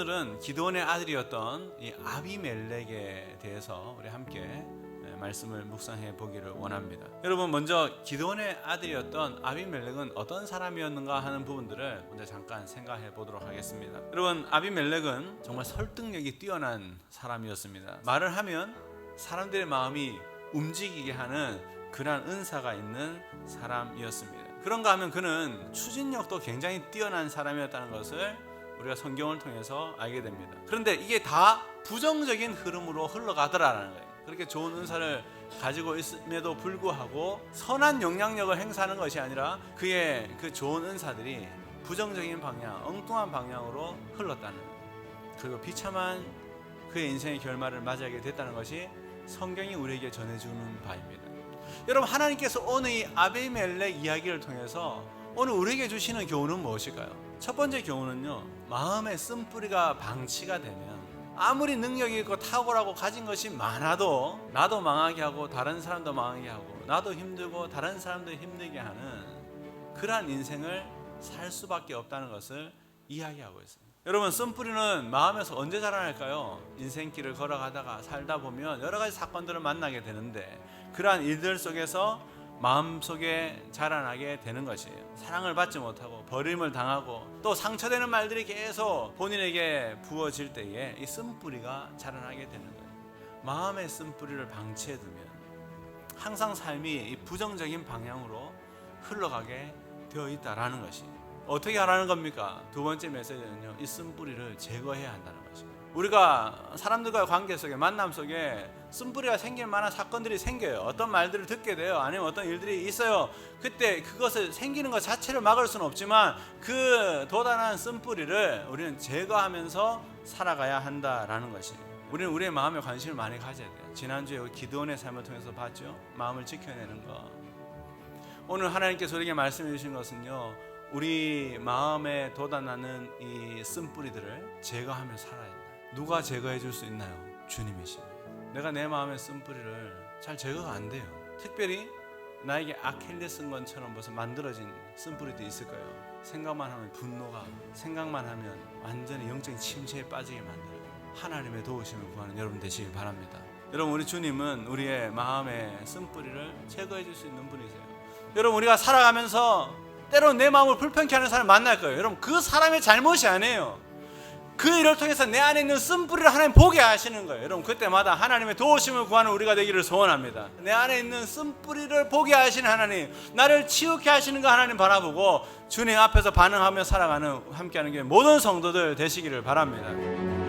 오늘은 기도원의 아들이었던 이 아비멜렉에 대해서 우리 함께 네, 말씀을 묵상해 보기를 원합니다. 여러분 먼저 기도원의 아들이었던 아비멜렉은 어떤 사람이었는가 하는 부분들을 먼저 잠깐 생각해 보도록 하겠습니다. 여러분 아비멜렉은 정말 설득력이 뛰어난 사람이었습니다. 말을 하면 사람들의 마음이 움직이게 하는 그러한 은사가 있는 사람이었습니다. 그런가 하면 그는 추진력도 굉장히 뛰어난 사람이었다는 것을 우리가 성경을 통해서 알게 됩니다. 그런데 이게 다 부정적인 흐름으로 흘러가더라라는 거예요. 그렇게 좋은 은사를 가지고 있음에도 불구하고 선한 영향력을 행사하는 것이 아니라 그의 그 좋은 은사들이 부정적인 방향, 엉뚱한 방향으로 흘렀다는. 그리고 비참한 그의 인생의 결말을 맞이하게 됐다는 것이 성경이 우리에게 전해주는 바입니다. 여러분 하나님께서 오늘 이 아비멜렉 이야기를 통해서 오늘 우리에게 주시는 교훈은 무엇일까요? 첫 번째 교훈은요 마음의 쓴뿌리가 방치가 되면 아무리 능력이 있고 탁월하고 가진 것이 많아도 나도 망하게 하고 다른 사람도 망하게 하고 나도 힘들고 다른 사람도 힘들게 하는 그러한 인생을 살 수밖에 없다는 것을 이야기하고 있습니다. 여러분 쓴뿌리는 마음에서 언제 자라날까요? 인생길을 걸어가다가 살다 보면 여러 가지 사건들을 만나게 되는데 그러한 일들 속에서 마음속에 자라나게 되는 것이에요. 사랑을 받지 못하고 버림을 당하고 또 상처되는 말들이 계속 본인에게 부어질 때에 이 쓴뿌리가 자라나게 되는 거예요. 마음의 쓴뿌리를 방치해 두면 항상 삶이 이 부정적인 방향으로 흘러가게 되어 있다라는 것이 어떻게 하라는 겁니까? 두 번째 메시지는요. 이 쓴뿌리를 제거해야 한다는 것입니다. 우리가 사람들과의 관계 속에 만남 속에 쓴뿌리가 생길 만한 사건들이 생겨요. 어떤 말들을 듣게 돼요. 아니면 어떤 일들이 있어요. 그때 그것을 생기는 것 자체를 막을 수는 없지만 그 도단한 쓴뿌리를 우리는 제거하면서 살아가야 한다라는 것이. 우리는 우리의 마음에 관심을 많이 가져야 돼요. 지난주에 기도원의 삶을 통해서 봤죠. 마음을 지켜내는 것. 오늘 하나님께서 우리에게 말씀해 주신 것은요. 우리 마음에 돋아나는 이 쓴뿌리들을 제거하며 살아야 된다. 누가 제거해 줄 수 있나요? 주님이십니다. 내가 내 마음의 쓴뿌리를 잘 제거가 안 돼요. 특별히 나에게 아킬레스건처럼 무슨 만들어진 쓴뿌리도 있을까요? 생각만 하면 분노가, 생각만 하면 완전히 영적인 침체에 빠지게 만들어요. 하나님의 도우심을 구하는 여러분 되시길 바랍니다. 여러분 우리 주님은 우리의 마음의 쓴뿌리를 제거해 줄 수 있는 분이세요. 여러분 우리가 살아가면서 때로 내 마음을 불편케 하는 사람 만날 거예요. 여러분 그 사람의 잘못이 아니에요. 그 일을 통해서 내 안에 있는 쓴뿌리를 하나님 보게 하시는 거예요. 여러분 그때마다 하나님의 도우심을 구하는 우리가 되기를 소원합니다. 내 안에 있는 쓴뿌리를 보게 하시는 하나님, 나를 치우게 하시는 거 하나님 바라보고 주님 앞에서 반응하며 살아가는 함께하는 게 모든 성도들 되시기를 바랍니다.